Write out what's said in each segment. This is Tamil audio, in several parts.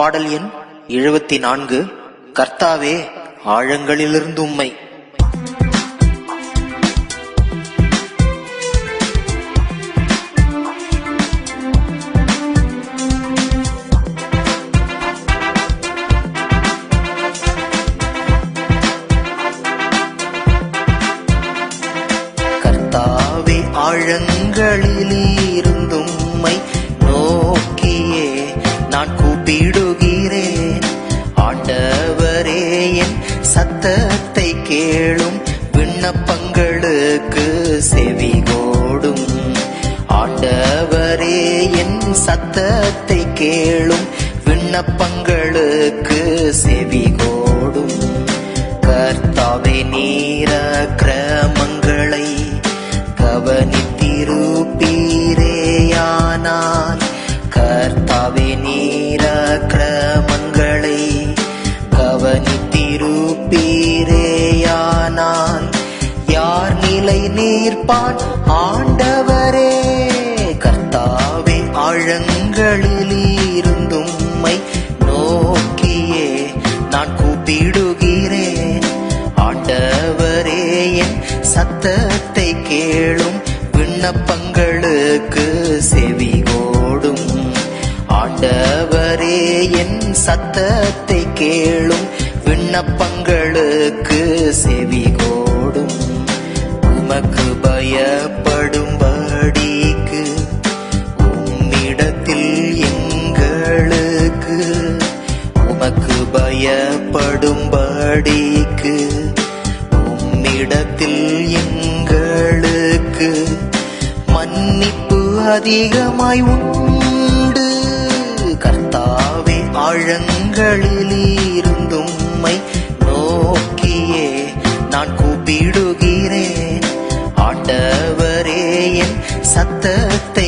பாடல் எண் எழுபத்தி நான்கு. கர்த்தாவே ஆழங்களிலிருந்து உம்மை. கர்த்தாவே ஆழங்களிலே சத்தத்தை கேளும் விண்ணப்பங்களுக்கு செவிகோடும் ஆண்டவரே என் சத்தத்தை கேளும் விண்ணப்பங்களுக்கு செவிகோடும் கர்த்த நிலை ஆண்டவரே கர்த்தாவே ஆழங்களில் இருந்தும் நோக்கியே நான் கூப்பிடுகிறேன். ஆண்டவரே என் சத்தத்தை கேளும் விண்ணப்பங்களுக்கு செவிகோடும். ஆண்டவரே என் சத்தத்தை கேளும் விண்ணப்பங்களுக்கு செவி உமக்கு பயப்படும்படிக்கு உம்மிடத்தில் எங்களுக்கு மன்னிப்பு அதிகமாய் உண்டு. கர்த்தாவே ஆழங்களில் இருந்தும்மை நோக்கியே நான் கூப்பிடுகிறேன். ஆண்டவரே என் சத்தத்தை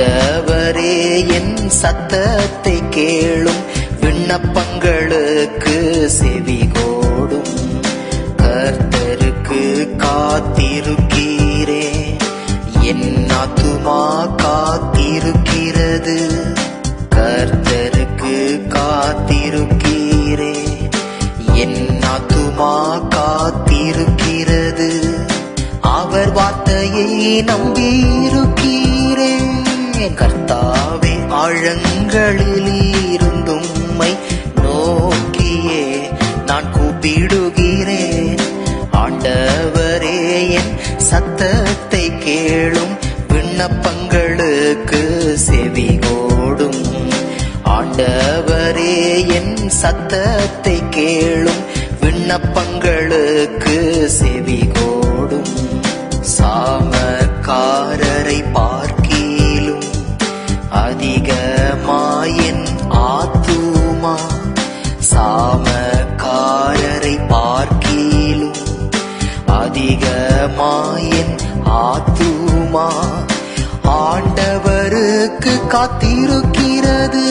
ஆண்டவரே என் சத்தத்தை கேளும் விண்ணப்பங்களுக்கு செவிகோடும் கர்த்தருக்கு காத்திருக்கிறே என் ஆத்துமா காத்திருக்கிறது. கர்த்தருக்கு காத்திருக்கிறே என் ஆத்துமா காத்திருக்கிறது. அவர் வார்த்தையை நம்பியிருக்கிறேன் கர்த்தாவே ஆழங்களில் இருந்தும்மை நோக்கியே நான் கூப்பிடுகிறேன். ஆண்டவரே என் சத்தத்தை கேளும் விண்ணப்பங்களுக்கு செவி ஓடும் ஆண்டவரே என் சத்தத்தை கேளும் விண்ணப்பங்களுக்கு செவி சாமக்காரரை பார்க்கிலும் அதிகமாயின் ஆத்துமா. ஆண்டவருக்கு காத்திருக்கிறது.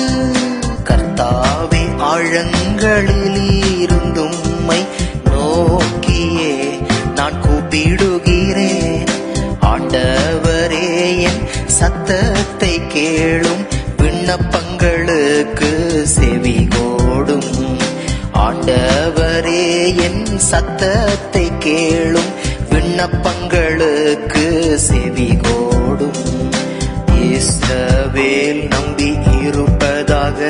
கர்த்தாவே ஆழங்களில் இருந்தும்மை நோக்கியே நான் கூப்பிடுகிறேன். ஆண்டவரே என் சத்தத்தை கேளும் விண்ணப்பங்கள் ஆண்டவரே என் சத்தத்தை கேளும் விண்ணப்பங்களுக்கு செவிகோடும் இஸ்ரவேல் நம்பி இருப்பதாக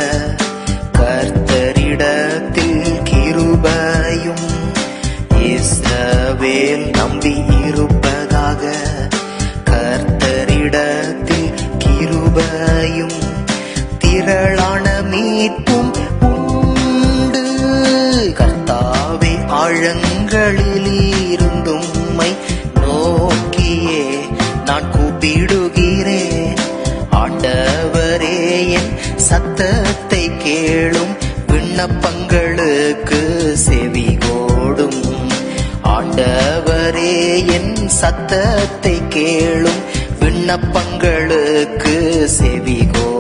கண்களில் இருந்தும்மை நோக்கியே நான் கூப்பிடுகிறேன். ஆண்டவரே என் சத்தத்தை கேளும் விண்ணப்பங்களுக்கு செவி கோடும். ஆண்டவரே என் சத்தத்தை கேளும் விண்ணப்பங்களுக்கு செவி செவிகோடும்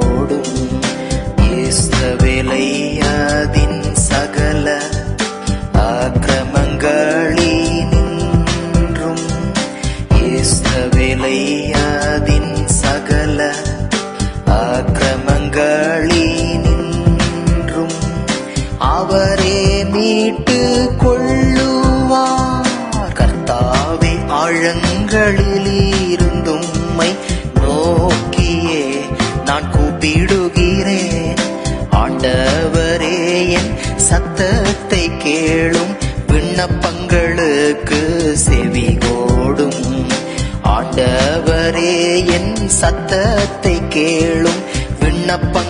கர்த்தரே மீட்டு கொள்ளுவார். கர்த்தாவே ஆழங்களில் இருந்தும்மை நோக்கியே நான் கூப்பிடுகிறேன். ஆண்டவரே என் சத்தத்தை கேளும் விண்ணப்பங்களுக்கு செவி ஓடும் ஆண்டவரே என் சத்தத்தை கேளும் விண்ணப்பங்கள்